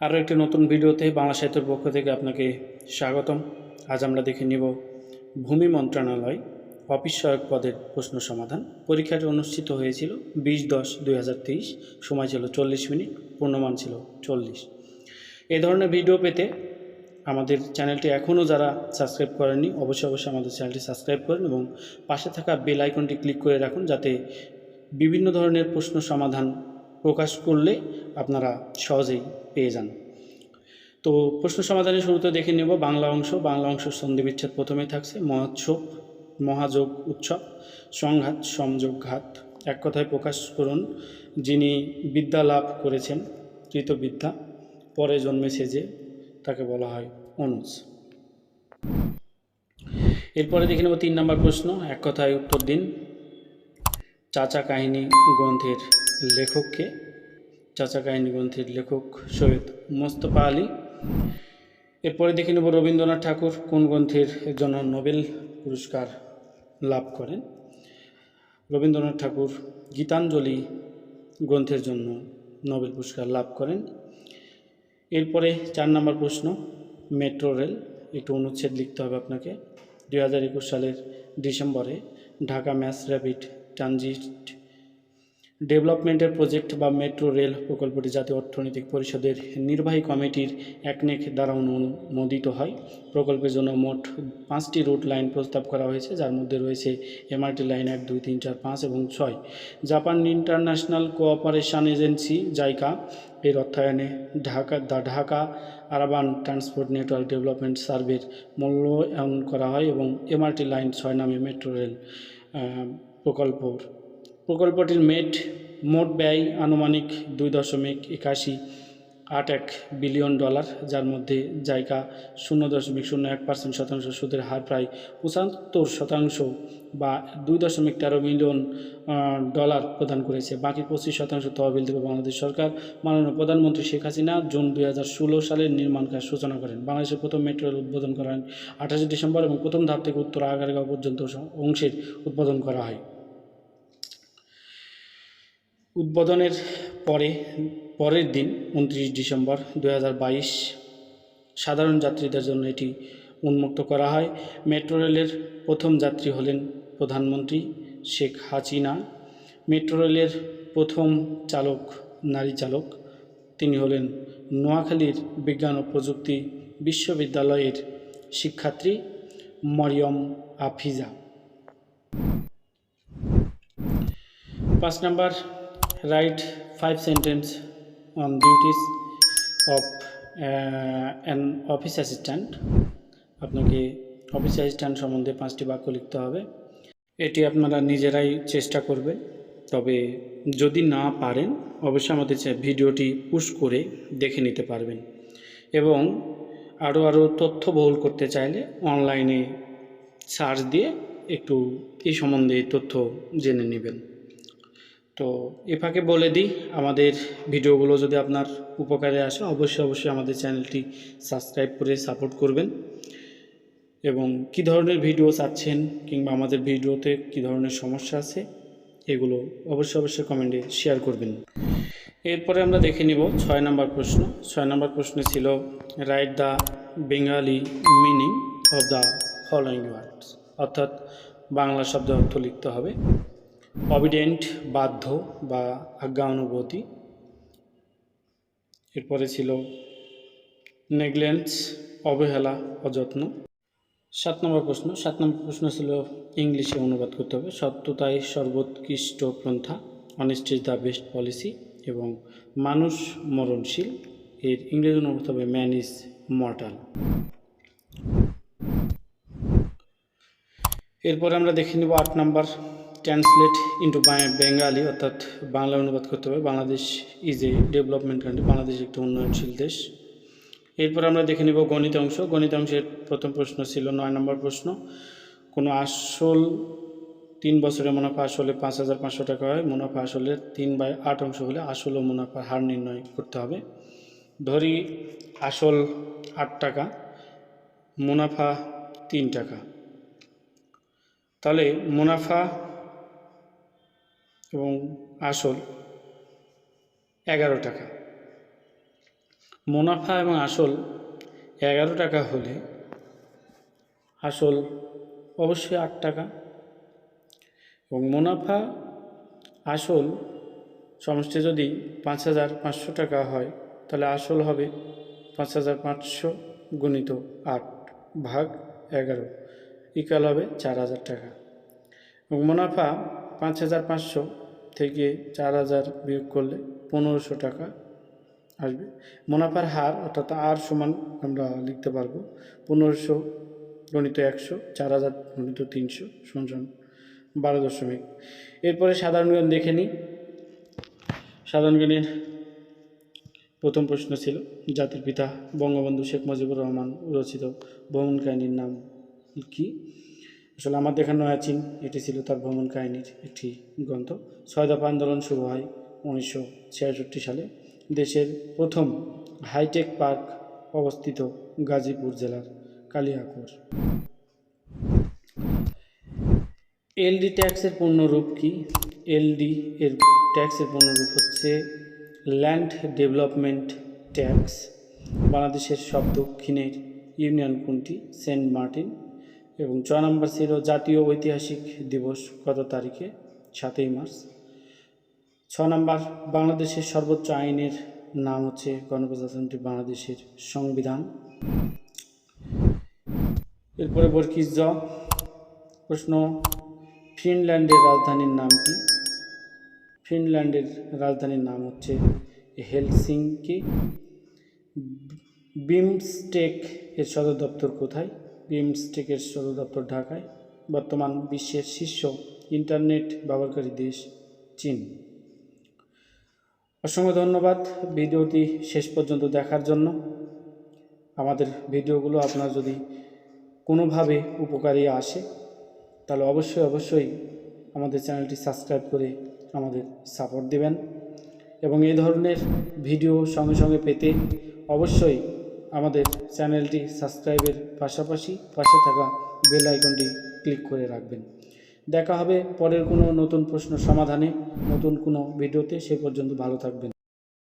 আরও একটি নতুন ভিডিওতে বাংলা সাহিত্যের পক্ষ থেকে আপনাকে স্বাগতম। আজ আমরা দেখে নিব ভূমি মন্ত্রণালয় অফিস সহায়ক পদের প্রশ্ন সমাধান। পরীক্ষাটি অনুষ্ঠিত হয়েছিল বিশ দশ দুই সময় ছিল চল্লিশ মিনিট, পূর্ণমান ছিল চল্লিশ। এ ধরনের ভিডিও পেতে আমাদের চ্যানেলটি এখনও যারা সাবস্ক্রাইব করেননি, অবশ্যই অবশ্যই আমাদের চ্যানেলটি সাবস্ক্রাইব করেন এবং পাশে থাকা বেল আইকনটি ক্লিক করে রাখুন যাতে বিভিন্ন ধরনের প্রশ্ন সমাধান প্রকাশ করলে আপনারা সহজেই পেয়ে যান। তো প্রশ্ন সমাধানের শুরুতে দেখে নেব, বাংলা অংশ বাংলা অংশ সন্ধি বিচ্ছেদ প্রথমে থাকছে, মহোৎসব, মহাযোগ উৎসব, সংঘাত সংযোগ ঘাত এক কথায় প্রকাশ করুন। যিনি বিদ্যা লাভ করেছেন, কৃতবিদ্যা, পরে জন্মেছে যে তাকে বলা হয় অনুজ। এরপরে দেখে নেব তিন নম্বর প্রশ্ন, এক কথায় উত্তর দিন, চাচা কাহিনী গ্রন্থের লেখককে, চাচা কাহিনী গ্রন্থের লেখক সৈয়দ মোস্তফা আলী। এরপরে দেখে নেব রবীন্দ্রনাথ ঠাকুর কোন গ্রন্থের জন্য নোবেল পুরস্কার লাভ করেন। রবীন্দ্রনাথ ঠাকুর গীতাঞ্জলি গ্রন্থের জন্য নোবেল পুরস্কার লাভ করেন। এরপরে চার নম্বর প্রশ্ন, মেট্রো রেল, একটু অনুচ্ছেদ লিখতে হবে আপনাকে। দুই হাজার একুশ সালের ডিসেম্বরে ঢাকা ম্যাস র্যাপিড ট্রানজিট ডেভেলপমেন্টের প্রজেক্ট বা মেট্রো রেল প্রকল্পটি জাতীয় অর্থনৈতিক পরিষদের নির্বাহী কমিটির একনেক দ্বারা অনুমোদিত হয়। প্রকল্পের জন্য মোট পাঁচটি রুট লাইন প্রস্তাব করা হয়েছে যার মধ্যে রয়েছে এমআরটি লাইন এক দুই তিন চার পাঁচ এবং ছয়। Japan international cooperation agency JICA এর অর্থায়নে Dhaka the Dhaka urban transport network development সার্ভের মূল্যায়ন করা হয় এবং এমআরটি লাইন ছয় নামে মেট্রো রেল আহ, প্রকল্প প্রকল্পটির মেট মোট ব্যয় আনুমানিক দুই দশমিক একাশি আট এক বিলিয়ন ডলার, যার মধ্যে জায়গা শূন্য দশমিক শূন্য এক পার্সেন্ট শতাংশ সুদের হার প্রায় পঁচাত্তর শতাংশ বা দুই দশমিক তেরো মিলিয়ন ডলার প্রদান করেছে। বাকি পঁচিশ শতাংশ তহবিল থেকে বাংলাদেশ সরকার। মাননীয় প্রধানমন্ত্রী শেখ হাসিনা জুন দুই হাজার ষোলো সালের নির্মাণ কাজ সূচনা করেন। বাংলাদেশের প্রথম মেট্রো রেল উদ্বোধন করেন আঠাশে ডিসেম্বর এবং প্রথম ধাপ থেকে উত্তর আগারগাঁও পর্যন্ত অংশের উদ্বোধন করা হয়। উদ্বোধনের পরে, পরের দিন উনত্রিশ ডিসেম্বর দু হাজার বাইশ সাধারণ যাত্রীদের জন্য এটি উন্মুক্ত করা হয়। মেট্রো রেলের প্রথম যাত্রী হলেন প্রধানমন্ত্রী শেখ হাসিনা। মেট্রো রেলের প্রথম চালক, নারী চালক, তিনি হলেন নোয়াখালীর বিজ্ঞান ও প্রযুক্তি বিশ্ববিদ্যালয়ের শিক্ষার্থী মরিয়ম আফিজা। পাঁচ number write five sentence on duties of an office assistant আপনাকে অফিস অ্যাসিস্ট্যান্ট সম্বন্ধে পাঁচটি বাক্য লিখতে হবে। এটি আপনারা নিজেরাই চেষ্টা করবেন তবে যদি না পারেন, অবশ্যই আমাদের ভিডিওটি পুশ করে দেখে নিতে পারবেন। এবং আরও আরও তথ্যবহুল করতে চাইলে অনলাইনে সার্চ দিয়ে একটু এই সম্বন্ধে তথ্য জেনে নেবেন। তো এ ফাঁকে বলে দিই, আমাদের ভিডিওগুলো যদি আপনার উপকারে আসে, অবশ্যই অবশ্যই আমাদের চ্যানেলটি সাবস্ক্রাইব করে সাপোর্ট করবেন। এবং কি ধরনের ভিডিও চাচ্ছেন কিংবা আমাদের ভিডিওতে কি ধরনের সমস্যা আছে, এগুলো অবশ্যই অবশ্যই কমেন্টে শেয়ার করবেন। এরপরে আমরা দেখে নিব ছয় নম্বর প্রশ্ন। ছয় নম্বর প্রশ্নে ছিল write the Bengali meaning of the following words অর্থাৎ বাংলা শব্দ অর্থ লিখতে হবে। অবিডেন্ট বাধ্য বা আজ্ঞা অনুভূতি এরপরে ছিল নেগলেন্স, অবহেলা, অযত্ন। সাত নম্বর প্রশ্ন, সাত নম্বর প্রশ্ন ছিল ইংলিশে অনুবাদ করতে হবে। সত্যতাই সর্বোৎকৃষ্ট পন্থা honest is the best policy এবং মানুষ মরণশীল। এর ইংরেজি অনুবাদ হবে ম্যান ইজ মর্টাল এরপরে আমরা দেখে নেব আট নাম্বার ট্রান্সলেট ইন্টু বেঙ্গালি অর্থাৎ বাংলা অনুবাদ করতে হবে। Bangladesh is a development country Bangladesh একটি উন্নয়নশীল দেশ। এরপর আমরা দেখে নেব গণিত অংশ গণিত অংশের প্রথম প্রশ্ন ছিল নয় নম্বর প্রশ্ন। কোনো আসল তিন বছরে মুনাফা আসলে পাঁচ হাজার পাঁচশো টাকা হয়। মুনাফা আসলে তিন বাই আট অংশ হলে আসল ও মুনাফার হার নির্ণয় করতে হবে। ধরি আসল আট টাকা, মুনাফা তিন টাকা। তাহলে মুনাফা এবং আসল এগারো টাকা। মুনাফা এবং আসল এগারো টাকা হলে আসল অবশ্যই আট টাকা এবং মুনাফা, আসল সমষ্টি যদি পাঁচ হাজার পাঁচশো টাকা হয়, তাহলে আসল হবে পাঁচ হাজার পাঁচশো গুণিত আট ভাগ এগারো ইকাল হবে চার হাজার টাকা। এবং মুনাফা পাঁচ হাজার পাঁচশো থেকে চার হাজার বিয়োগ করলে পনেরোশো টাকা আসবে। মুনাফার হার অর্থাৎ আর সমান আমরা লিখতে পারব পনেরোশো গণিত একশো, চার হাজার গণিত তিনশো সমান বারো দশমিক। এরপরে সাধারণ জ্ঞান দেখে নিই। সাধারণ জ্ঞানের প্রথম প্রশ্ন ছিল, জাতির পিতা বঙ্গবন্ধু শেখ মুজিবুর রহমান রচিত ভ্রমণ কাহিনীর নাম কি? আসলে আমার দেখানো আছেন এটি ছিল তার ভ্রমণ কাহিনীর একটি গ্রন্থ। ছয় দফা আন্দোলন শুরু হয় উনিশশো সালে। দেশের প্রথম হাইটেক পার্ক অবস্থিত গাজীপুর জেলার কালিয়াকৈর এলডি ট্যাক্সের পূর্ণরূপ কি? এলডি এর ট্যাক্সের পূর্ণরূপ হচ্ছে ল্যান্ড ডেভেলপমেন্ট ট্যাক্স, বাংলাদেশের সব দক্ষিণের ইউনিয়ন কোনটি? Saint Martin. এবং ছ নম্বর ছিল জাতীয় ঐতিহাসিক দিবস কত তারিখে? সাতই মার্চ। ছ নম্বর, বাংলাদেশের সর্বোচ্চ আইনের নাম হচ্ছে গণপ্রজাতন্ত্রী বাংলাদেশের সংবিধান। এরপরে বরকিস জ। প্রশ্ন, ফিনল্যান্ডের রাজধানীর নাম কি? ফিনল্যান্ডের রাজধানীর নাম হচ্ছে হেলসিঙ্কি। বিমস্টেক এর সদর দপ্তর কোথায়? বিমস্টেকের সদর দপ্তর ঢাকায়, বর্তমান বিশ্বের শীর্ষ ইন্টারনেট ব্যবহারকারী দেশ চীন। অসংখ্য ধন্যবাদ ভিডিওটি শেষ পর্যন্ত দেখার জন্য। আমাদের ভিডিওগুলো আপনার যদি কোনোভাবে উপকারী আসে, তাহলে অবশ্যই অবশ্যই আমাদের চ্যানেলটি সাবস্ক্রাইব করে আমাদের সাপোর্ট দিবেন। এবং এই ধরনের ভিডিও সঙ্গে সঙ্গে পেতে অবশ্যই আমাদের চ্যানেলটি সাবস্ক্রাইবের পাশাপাশি পাশে থাকা বেল আইকনটি ক্লিক করে রাখবেন। দেখা হবে পরের কোনো নতুন প্রশ্ন সমাধানে। নতুন কোনো ভিডিওতে সে পর্যন্ত ভালো থাকবেন।